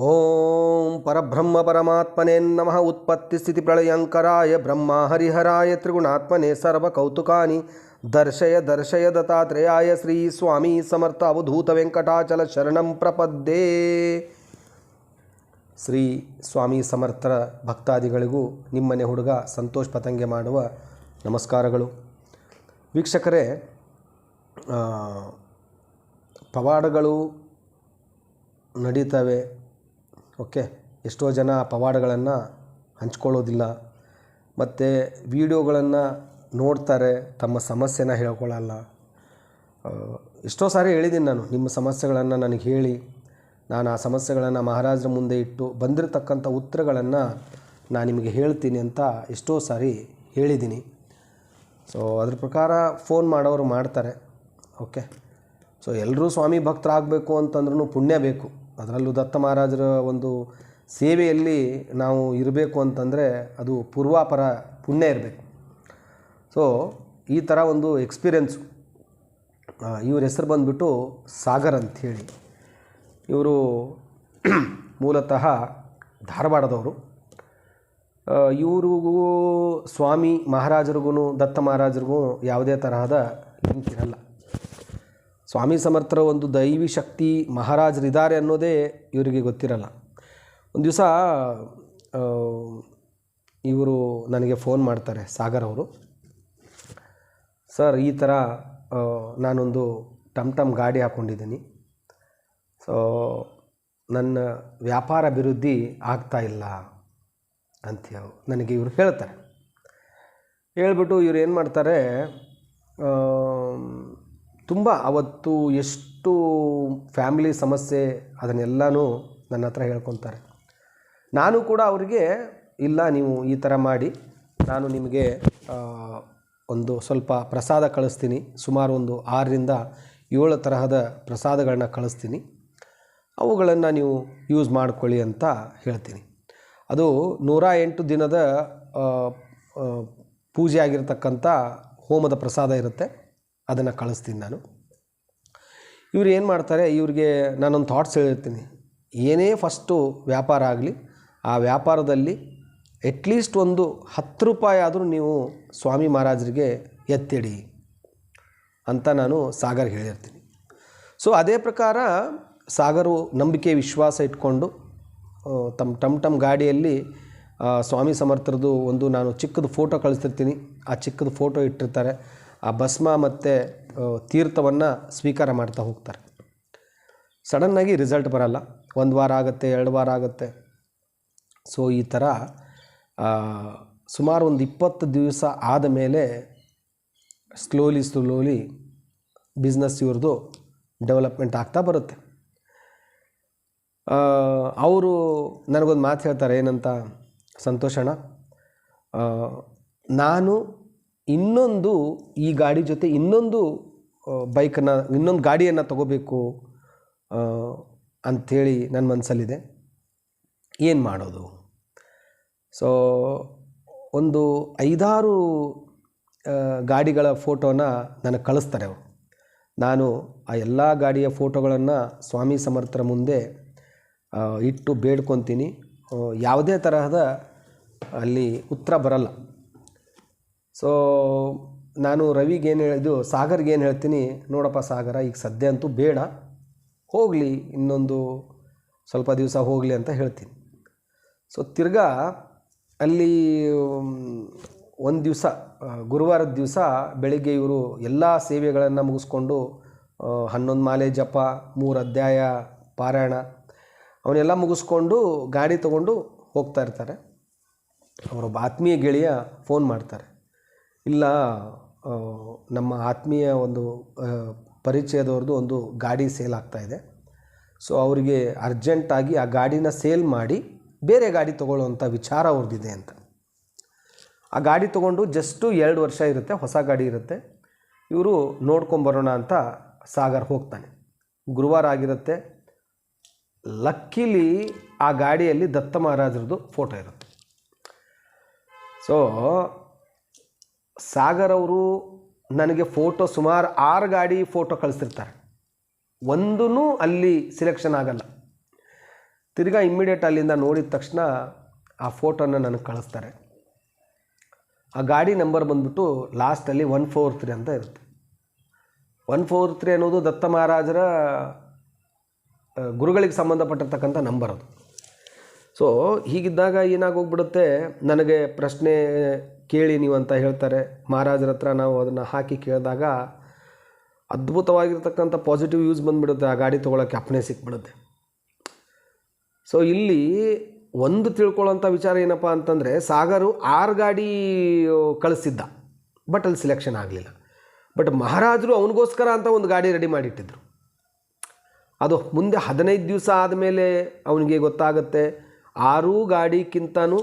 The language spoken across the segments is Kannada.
ಓಂ ಪರಬ್ರಹ್ಮ ಪರಮಾತ್ಮನೇ ನಮಃ. ಉತ್ಪತ್ತಿ ಸ್ಥಿತಿ ಪ್ರಳಯಂಕರಾಯ ಬ್ರಹ್ಮ ಹರಿಹರಾಯ ತ್ರಿಗುಣಾತ್ಮನೆ ಸರ್ವ ಕೌತುಕಾನಿ. ದರ್ಶಯ ದರ್ಶಯ ದತ್ತಾತ್ರೇಯಾಯ ಶ್ರೀ ಸ್ವಾಮಿ ಸಮರ್ಥ ಅವಧೂತ ವೆಂಕಟಾಚಲ ಶರಣಂ ಪ್ರಪದ್ದೇ ಶ್ರೀ ಸ್ವಾಮಿ ಸಮರ್ಥರ ಭಕ್ತಾದಿಗಳಿಗೂ ನಿಮ್ಮನೆ ಹುಡುಗ ಸಂತೋಷ್ ಪತಂಗೆ ಮಾಡುವ ನಮಸ್ಕಾರಗಳು. ವೀಕ್ಷಕರೇ ಪವಾಡಗಳು ನಡೀತವೆ. ಓಕೆ, ಎಷ್ಟೋ ಜನ ಪವಾಡಗಳನ್ನು ಹಂಚ್ಕೊಳ್ಳೋದಿಲ್ಲ. ಮತ್ತು ವಿಡಿಯೋಗಳನ್ನು ನೋಡ್ತಾರೆ, ತಮ್ಮ ಸಮಸ್ಯೆನ ಹೇಳ್ಕೊಳ್ಳಲ್ಲ. ಎಷ್ಟೋ ಸಾರಿ ಹೇಳಿದ್ದೀನಿ ನಾನು, ನಿಮ್ಮ ಸಮಸ್ಯೆಗಳನ್ನು ನನಗೆ ಹೇಳಿ. ನಾನು ಆ ಸಮಸ್ಯೆಗಳನ್ನು ಮಹಾರಾಜರ ಮುಂದೆ ಇಟ್ಟು ಬಂದಿರತಕ್ಕಂಥ ಉತ್ತರಗಳನ್ನು ನಾನು ನಿಮಗೆ ಹೇಳ್ತೀನಿ ಅಂತ ಎಷ್ಟೋ ಸಾರಿ ಹೇಳಿದ್ದೀನಿ ಸೊ ಅದ್ರ ಪ್ರಕಾರ ಫೋನ್ ಮಾಡೋರು ಮಾಡ್ತಾರೆ. ಓಕೆ, ಸೊ ಎಲ್ಲರೂ ಸ್ವಾಮಿ ಭಕ್ತರಾಗಬೇಕು ಅಂತಂದ್ರೂ ಪುಣ್ಯ ಬೇಕು. ಅದರಲ್ಲೂ ದತ್ತ ಮಹಾರಾಜರ ಒಂದು ಸೇವೆಯಲ್ಲಿ ನಾವು ಇರಬೇಕು ಅಂತಂದರೆ ಅದು ಪೂರ್ವಾಪರ ಪುಣ್ಯ ಇರಬೇಕು. ಸೊ ಈ ಥರ ಒಂದು ಎಕ್ಸ್ಪೀರಿಯೆನ್ಸು ಇವ್ರ ಹೆಸರು ಬಂದುಬಿಟ್ಟು ಸಾಗರ್ ಅಂಥೇಳಿ ಇವರು ಮೂಲತಃ ಧಾರವಾಡದವರು. ಇವ್ರಿಗೂ ಸ್ವಾಮಿ ಮಹಾರಾಜರಿಗೂ ದತ್ತ ಮಹಾರಾಜರಿಗೂ ಯಾವುದೇ ತರಹದ ಲಿಂಕ್ ಇರಲ್ಲ. ಸ್ವಾಮಿ ಸಮರ್ಥರ ಒಂದು ದೈವಿ ಶಕ್ತಿ ಮಹಾರಾಜರಿದ್ದಾರೆ ಅನ್ನೋದೇ ಇವರಿಗೆ ಗೊತ್ತಿರಲ್ಲ. ಒಂದು ದಿವಸ ಇವರು ನನಗೆ ಫೋನ್ ಮಾಡ್ತಾರೆ ಸಾಗರ್ ಅವರು. ಸರ್, ಈ ಥರ ನಾನೊಂದು ಟಮ್ ಟಮ್ ಗಾಡಿ ಹಾಕ್ಕೊಂಡಿದ್ದೀನಿ ಸೊ, ನನ್ನ ವ್ಯಾಪಾರ ಅಭಿವೃದ್ಧಿ ಆಗ್ತಾ ಇಲ್ಲ ಅಂತ ನನಗೆ ಇವರು ಹೇಳ್ತಾರೆ. ಹೇಳ್ಬಿಟ್ಟು ಇವ್ರು ಏನು ಮಾಡ್ತಾರೆ ತುಂಬ ಅವತ್ತು ಎಷ್ಟು ಫ್ಯಾಮಿಲಿ ಸಮಸ್ಯೆ ಅದನ್ನೆಲ್ಲನೂ ನನ್ನ ಹತ್ರ ಹೇಳ್ಕೊತಾರೆ ನಾನು ಕೂಡ ಅವರಿಗೆ, ಇಲ್ಲ ನೀವು ಈ ಥರ ಮಾಡಿ, ನಾನು ನಿಮಗೆ ಒಂದು ಸ್ವಲ್ಪ ಪ್ರಸಾದ ಕಳಿಸ್ತೀನಿ. ಸುಮಾರು ಒಂದು ಆರರಿಂದ ಏಳು ತರಹದ ಪ್ರಸಾದಗಳನ್ನ ಕಳಿಸ್ತೀನಿ. ಅವುಗಳನ್ನು ನೀವು ಯೂಸ್ ಮಾಡಿಕೊಳ್ಳಿ ಅಂತ ಹೇಳ್ತೀನಿ. ಅದು ನೂರ ಎಂಟು ದಿನದ ಪೂಜೆ ಆಗಿರತಕ್ಕಂಥ ಹೋಮದ ಪ್ರಸಾದ ಇರುತ್ತೆ. ಅದನ್ನು ಕಳಿಸ್ತೀನಿ ನಾನು. ಇವ್ರು ಏನು ಮಾಡ್ತಾರೆ, ಇವ್ರಿಗೆ ನಾನೊಂದು ಥಾಟ್ಸ್ ಹೇಳಿರ್ತೀನಿ. ಏನೇ ಫಸ್ಟು ವ್ಯಾಪಾರ ಆಗಲಿ, ಆ ವ್ಯಾಪಾರದಲ್ಲಿ ಅಟ್ಲೀಸ್ಟ್ ಒಂದು ಹತ್ತು ರೂಪಾಯಿ ಆದರೂ ನೀವು ಸ್ವಾಮಿ ಮಹಾರಾಜರಿಗೆ ಎತ್ತಿಡಿ ಅಂತ ನಾನು ಸಾಗರ್ ಹೇಳಿರ್ತೀನಿ. ಸೊ ಅದೇ ಪ್ರಕಾರ ಸಾಗರು ನಂಬಿಕೆ, ವಿಶ್ವಾಸ ಇಟ್ಕೊಂಡು ತಮ್ಮ ಟಮ್ ಟಮ್ ಗಾಡಿಯಲ್ಲಿ ಸ್ವಾಮಿ ಸಮರ್ಥರದು ಒಂದು ನಾನು ಚಿಕ್ಕದು ಫೋಟೋ ಕಳಿಸ್ತಿರ್ತೀನಿ. ಆ ಚಿಕ್ಕದು ಫೋಟೋ ಇಟ್ಟಿರ್ತಾರೆ. ಆ ಭಸ್ಮ ಮತ್ತು ತೀರ್ಥವನ್ನು ಸ್ವೀಕಾರ ಮಾಡ್ತಾ ಹೋಗ್ತಾರೆ. ಸಡನ್ನಾಗಿ ರಿಸಲ್ಟ್ ಬರಲ್ಲ. ಒಂದು ವಾರ ಆಗುತ್ತೆ, ಎರಡು ವಾರ ಆಗುತ್ತೆ. ಸೊ ಈ ಥರ ಸುಮಾರು ಒಂದು ಇಪ್ಪತ್ತು ದಿವಸ ಆದ ಮೇಲೆ ಸ್ಲೋಲಿ ಸ್ಲೋಲಿ ಬಿಸ್ನೆಸ್ ಇವ್ರದ್ದು ಡೆವಲಪ್ಮೆಂಟ್ ಆಗ್ತಾ ಬರುತ್ತೆ. ಅವರು ನನಗೊಂದು ಮಾತು ಹೇಳ್ತಾರೆ, ಏನಂತ? ಸಂತೋಷಣ ನಾನು ಇನ್ನೊಂದು ಈ ಗಾಡಿ ಜೊತೆ ಇನ್ನೊಂದು ಬೈಕನ್ನು, ಇನ್ನೊಂದು ಗಾಡಿಯನ್ನು ತಗೋಬೇಕು ಅಂಥೇಳಿ ನನ್ನ ಮನಸ್ಸಲ್ಲಿದೆ ಏನು ಮಾಡೋದು? ಸೊ ಒಂದು ಐದಾರು ಗಾಡಿಗಳ ಫೋಟೋನ ನನಗೆ ಕಳಿಸ್ತಾರೆ ಅವರು. ನಾನು ಆ ಎಲ್ಲ ಗಾಡಿಯ ಫೋಟೋಗಳನ್ನು ಸ್ವಾಮಿ ಸಮರ್ಥರ ಮುಂದೆ ಇಟ್ಟು ಬೇಡ್ಕೊತೀನಿ. ಯಾವುದೇ ತರಹದ ಅಲ್ಲಿ ಉತ್ತರ ಬರಲ್ಲ. ಸೊ ನಾನು ರವಿಗೆ ಏನು ಹೇಳಿದ್ದು ಸಾಗರ್ಗೆ ಏನು ಹೇಳ್ತೀನಿ, ನೋಡಪ್ಪ ಸಾಗರ, ಈಗ ಸದ್ಯ ಅಂತೂ ಬೇಡ. ಹೋಗಲಿ, ಇನ್ನೊಂದು ಸ್ವಲ್ಪ ದಿವಸ ಹೋಗಲಿ ಅಂತ ಹೇಳ್ತೀನಿ. ಸೊ ತಿರ್ಗಾ ಅಲ್ಲಿ ಒಂದು ದಿವಸ ಗುರುವಾರದ ದಿವಸ ಬೆಳಿಗ್ಗೆ ಇವರು ಎಲ್ಲ ಸೇವೆಗಳನ್ನು ಮುಗಿಸ್ಕೊಂಡು ಹನ್ನೊಂದು ಮಾಲೆ ಜಪ, ಮೂರು ಅಧ್ಯಾಯ, ಪಾರಾಯಣ, ಅವನ್ನೆಲ್ಲ ಮುಗಿಸ್ಕೊಂಡು ಗಾಡಿ ತಗೊಂಡು ಹೋಗ್ತಾ ಇರ್ತಾರೆ. ಅವರೊಬ್ಬ ಆತ್ಮೀಯ ಗೆಳೆಯ ಫೋನ್ ಮಾಡ್ತಾರೆ. ಇಲ್ಲ ನಮ್ಮ ಆತ್ಮೀಯ ಒಂದು ಪರಿಚಯದವ್ರದ್ದು ಒಂದು ಗಾಡಿ ಸೇಲ್ ಆಗ್ತಾ ಇದೆ. ಸೊ, ಅವರಿಗೆ ಅರ್ಜೆಂಟಾಗಿ ಆ ಗಾಡಿನ ಸೇಲ್ ಮಾಡಿ ಬೇರೆ ಗಾಡಿ ತೊಗೊಳ್ಳೋವಂಥ ವಿಚಾರ ಅವ್ರದ್ದಿದೆ ಅಂತ. ಆ ಗಾಡಿ ತೊಗೊಂಡು ಜಸ್ಟು ಎರಡು ವರ್ಷ ಇರುತ್ತೆ, ಹೊಸ ಗಾಡಿ ಇರುತ್ತೆ. ಇವರು ನೋಡ್ಕೊಂಬರೋಣ ಅಂತ ಸಾಗರ್ ಹೋಗ್ತಾನೆ. ಗುರುವಾರ ಆಗಿರುತ್ತೆ. ಲಕ್ಕಿಲಿ ಆ ಗಾಡಿಯಲ್ಲಿ ದತ್ತ ಮಹಾರಾಜರದು ಫೋಟೋ ಇರುತ್ತೆ. ಸೊ ಸಾಗರ್ ಅವರು ನನಗೆ ಫೋಟೋ ಸುಮಾರು ಆರು ಗಾಡಿ ಫೋಟೋ ಕಳಿಸ್ತಿರ್ತಾರೆ ಒಂದೂ ಅಲ್ಲಿ ಸಿಲೆಕ್ಷನ್ ಆಗಲ್ಲ. ತಿರ್ಗಾ ಇಮ್ಮಿಡಿಯೇಟ್ ಅಲ್ಲಿಂದ ನೋಡಿದ ತಕ್ಷಣ ಆ ಫೋಟೋನ ನನಗೆ ಕಳಿಸ್ತಾರೆ. ಆ ಗಾಡಿ ನಂಬರ್ ಬಂದ್ಬಿಟ್ಟು ಲಾಸ್ಟಲ್ಲಿ ಒನ್ ಫೋರ್ ತ್ರೀ ಅಂತ ಇರುತ್ತೆ. ಒನ್ ಫೋರ್ ತ್ರೀ ಅನ್ನೋದು ದತ್ತ ಮಹಾರಾಜರ ಗುರುಗಳಿಗೆ ಸಂಬಂಧಪಟ್ಟಿರ್ತಕ್ಕಂಥ ನಂಬರ್ ಅದು. ಸೊ ಹೀಗಿದ್ದಾಗ ಏನಾಗೋಗ್ಬಿಡುತ್ತೆ, ನನಗೆ ಪ್ರಶ್ನೆ ಕೇಳಿ ನೀವು ಅಂತ ಹೇಳ್ತಾರೆ. ಮಹಾರಾಜರ ಹತ್ರ ನಾವು ಅದನ್ನು ಹಾಕಿ ಕೇಳಿದಾಗ ಅದ್ಭುತವಾಗಿರ್ತಕ್ಕಂಥ ಪಾಸಿಟಿವ್ ಯೂಸ್ ಬಂದುಬಿಡುತ್ತೆ. ಆ ಗಾಡಿ ತೊಗೊಳಕ್ಕೆ ಅಪ್ಪಣೆ ಸಿಕ್ಬಿಡುತ್ತೆ. ಸೊ ಇಲ್ಲಿ ಒಂದು ತಿಳ್ಕೊಳ್ಳೋಂಥ ವಿಚಾರ ಏನಪ್ಪ ಅಂತಂದರೆ, ಸಾಗರು ಆರು ಗಾಡಿ ಕಳಿಸಿದ್ದ ಬಟ್ ಅಲ್ಲಿ ಸಿಲೆಕ್ಷನ್ ಆಗಲಿಲ್ಲ. ಬಟ್ ಮಹಾರಾಜರು ಅವನಿಗೋಸ್ಕರ ಅಂತ ಒಂದು ಗಾಡಿ ರೆಡಿ ಮಾಡಿಟ್ಟಿದ್ರು. ಅದು ಮುಂದೆ ಹದಿನೈದು ದಿವಸ ಆದಮೇಲೆ ಅವನಿಗೆ ಗೊತ್ತಾಗುತ್ತೆ, ಆರೂ ಗಾಡಿಗಿಂತನೂ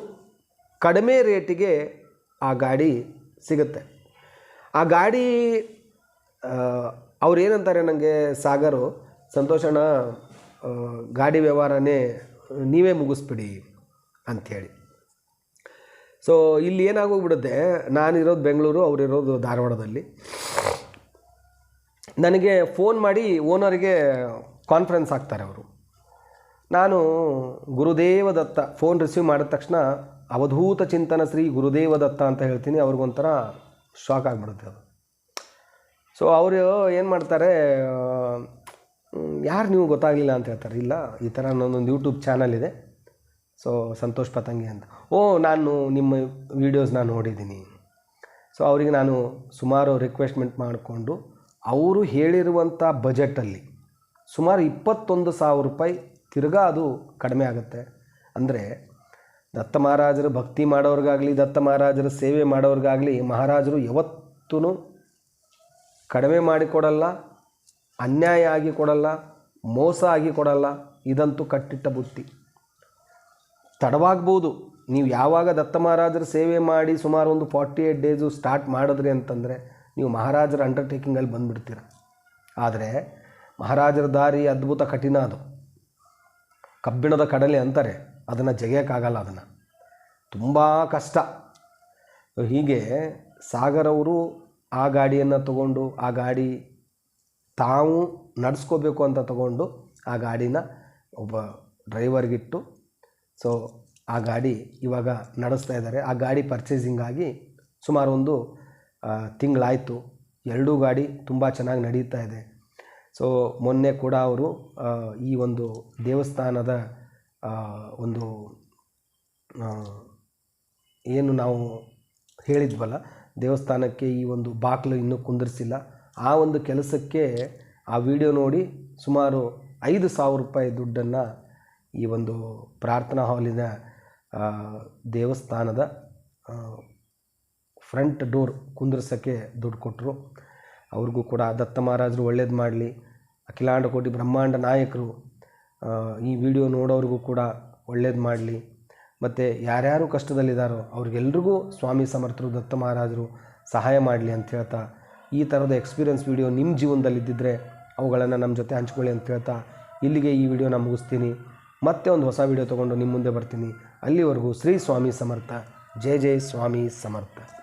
ಕಡಿಮೆ ರೇಟಿಗೆ ಆ ಗಾಡಿ ಸಿಗುತ್ತೆ. ಆ ಗಾಡಿ ಅವ್ರು ಏನಂತಾರೆ ನನಗೆ ಸಾಗರು ಸಂತೋಷಣ ಗಾಡಿ ವ್ಯವಹಾರನೇ ನೀವೇ ಮುಗಿಸ್ಬಿಡಿ ಅಂಥೇಳಿ ಸೊ ಇಲ್ಲಿ ಏನಾಗೋಗ್ಬಿಡುತ್ತೆ, ನಾನಿರೋದು ಬೆಂಗಳೂರು, ಅವರಿರೋದು ಧಾರವಾಡದಲ್ಲಿ. ನನಗೆ ಫೋನ್ ಮಾಡಿ ಓನರ್ಗೆ ಕಾನ್ಫರೆನ್ಸ್ ಆಗ್ತಾರೆ ಅವರು. ನಾನು ಗುರುದೇವ ದತ್ತ ಫೋನ್ ರಿಸೀವ್ ಮಾಡಿದ ತಕ್ಷಣ ಅವಧೂತ ಚಿಂತನ ಶ್ರೀ ಗುರುದೇವ ದತ್ತ ಅಂತ ಹೇಳ್ತೀನಿ, ಅವ್ರಿಗೊಂಥರ ಶಾಕ್ ಆಗಿಬಿಡುತ್ತೆ ಅದು. ಸೊ ಅವರು ಏನು ಮಾಡ್ತಾರೆ ಯಾರು ನೀವು ಗೊತ್ತಾಗಲಿಲ್ಲ ಅಂತ ಹೇಳ್ತಾರೆ, ಇಲ್ಲ, ಈ ಥರ ನನ್ನೊಂದು ಯೂಟ್ಯೂಬ್ ಚಾನಲ್ ಇದೆ. ಸೊ ಸಂತೋಷ್ ಪತಂಗಿ ಅಂತ. ಓ, ನಾನು ನಿಮ್ಮ ವೀಡಿಯೋಸ್ನ ನೋಡಿದ್ದೀನಿ. ಸೊ ಅವರಿಗೆ ನಾನು ಸುಮಾರು ರಿಕ್ವೆಸ್ಟ್ಮೆಂಟ್ ಮಾಡಿಕೊಂಡು, ಅವರು ಹೇಳಿರುವಂಥ ಬಜೆಟಲ್ಲಿ ಸುಮಾರು ಇಪ್ಪತ್ತೊಂದು ಸಾವಿರ ರೂಪಾಯಿ ತಿರ್ಗಾ ಅದು ಕಡಿಮೆ ಆಗುತ್ತೆ. ಅಂದರೆ ದತ್ತ ಮಹಾರಾಜರು ಭಕ್ತಿ ಮಾಡೋರಿಗಾಗಲಿ, ದತ್ತ ಮಹಾರಾಜರ ಸೇವೆ ಮಾಡೋರಿಗಾಗಲಿ ಮಹಾರಾಜರು ಯಾವತ್ತೂ ಕಡಿಮೆ ಮಾಡಿಕೊಡಲ್ಲ ಅನ್ಯಾಯ ಆಗಿ ಕೊಡಲ್ಲ, ಮೋಸ ಆಗಿ ಕೊಡಲ್ಲ, ಇದಂತೂ ಕಟ್ಟಿಟ್ಟ ಬುತ್ತಿ. ತಡವಾಗ್ಬೋದು. ನೀವು ಯಾವಾಗ ದತ್ತ ಮಹಾರಾಜರ ಸೇವೆ ಮಾಡಿ ಸುಮಾರು ಒಂದು ಫಾರ್ಟಿ ಏಯ್ಟ್ ಡೇಸು ಸ್ಟಾರ್ಟ್ ಮಾಡಿದ್ರಿ ಅಂತಂದರೆ ನೀವು ಮಹಾರಾಜರ ಅಂಡರ್ಟೇಕಿಂಗಲ್ಲಿ ಬಂದುಬಿಡ್ತೀರ. ಆದರೆ ಮಹಾರಾಜರ ದಾರಿ ಅದ್ಭುತ ಕಠಿಣ ಅದು. ಕಬ್ಬಿಣದ ಕಡಲೆ ಅಂತಾರೆ. ಅದನ್ನು ಜಗಿಯೋಕ್ಕಾಗಲ್ಲ ಅದನ್ನು. ತುಂಬ ಕಷ್ಟ. ಹೀಗೆ ಸಾಗರ್ ಅವರು ಆ ಗಾಡಿಯನ್ನು ತಗೊಂಡು, ಆ ಗಾಡಿ ತಾವು ನಡೆಸ್ಕೋಬೇಕು ಅಂತ ತಗೊಂಡು ಆ ಗಾಡಿನ ಒಬ್ಬ ಡ್ರೈವರ್ಗಿಟ್ಟು, ಸೊ ಆ ಗಾಡಿ ಇವಾಗ ನಡೆಸ್ತಾ ಇದ್ದಾರೆ. ಆ ಗಾಡಿ ಪರ್ಚೇಸಿಂಗ್ ಆಗಿ ಸುಮಾರು ಒಂದು ತಿಂಗಳಾಯಿತು. ಎರಡೂ ಗಾಡಿ ತುಂಬ ಚೆನ್ನಾಗಿ ನಡೀತಾ ಇದೆ. ಸೊ ಮೊನ್ನೆ ಕೂಡ ಅವರು ಈ ಒಂದು ದೇವಸ್ಥಾನದ ಒಂದು ಏನು ನಾವು ಹೇಳಿದ್ವಲ್ಲ, ದೇವಸ್ಥಾನಕ್ಕೆ ಈ ಒಂದು ಬಾಗಿಲು ಇನ್ನೂ ಕುಂದಿರಿಸಿಲ್ಲ. ಆ ಒಂದು ಕೆಲಸಕ್ಕೆ ಆ ವಿಡಿಯೋ ನೋಡಿ ಸುಮಾರು ಐದು ಸಾವಿರ ರೂಪಾಯಿ ದುಡ್ಡನ್ನು ಈ ಒಂದು ಪ್ರಾರ್ಥನಾ ಹಾಲಿನ ದೇವಸ್ಥಾನದ ಫ್ರಂಟ್ ಡೋರ್ ಕುಂದಿರ್ಸೋಕ್ಕೆ ದುಡ್ಡು ಕೊಟ್ಟರು ಅವ್ರಿಗೂ ಕೂಡ ದತ್ತ ಮಹಾರಾಜರು ಒಳ್ಳೇದು ಮಾಡಲಿ. ಅಖಿಲಾಂಡ ಕೋಟಿ ಬ್ರಹ್ಮಾಂಡ ನಾಯಕರು ಈ ವಿಡಿಯೋ ನೋಡೋರಿಗೂ ಕೂಡ ಒಳ್ಳೇದು ಮಾಡಲಿ. ಮತ್ತು ಯಾರ್ಯಾರು ಕಷ್ಟದಲ್ಲಿದ್ದಾರೋ ಅವ್ರಿಗೆಲ್ರಿಗೂ ಸ್ವಾಮಿ ಸಮರ್ಥರು, ದತ್ತ ಮಹಾರಾಜರು ಸಹಾಯ ಮಾಡಲಿ ಅಂತ ಹೇಳ್ತಾ, ಈ ಥರದ ಎಕ್ಸ್ಪೀರಿಯನ್ಸ್ ವಿಡಿಯೋ ನಿಮ್ಮ ಜೀವನದಲ್ಲಿ ಇದ್ದಿದ್ದರೆ ಅವುಗಳನ್ನು ನಮ್ಮ ಜೊತೆ ಹಂಚ್ಕೊಳ್ಳಿ ಅಂತ ಹೇಳ್ತಾ, ಇಲ್ಲಿಗೆ ಈ ವಿಡಿಯೋನ ಮುಗಿಸ್ತೀನಿ. ಮತ್ತೆ ಒಂದು ಹೊಸ ವಿಡಿಯೋ ತೊಗೊಂಡು ನಿಮ್ಮ ಮುಂದೆ ಬರ್ತೀನಿ. ಅಲ್ಲಿವರೆಗೂ ಶ್ರೀ ಸ್ವಾಮಿ ಸಮರ್ಥ. ಜೈ ಜೈ ಸ್ವಾಮಿ ಸಮರ್ಥ.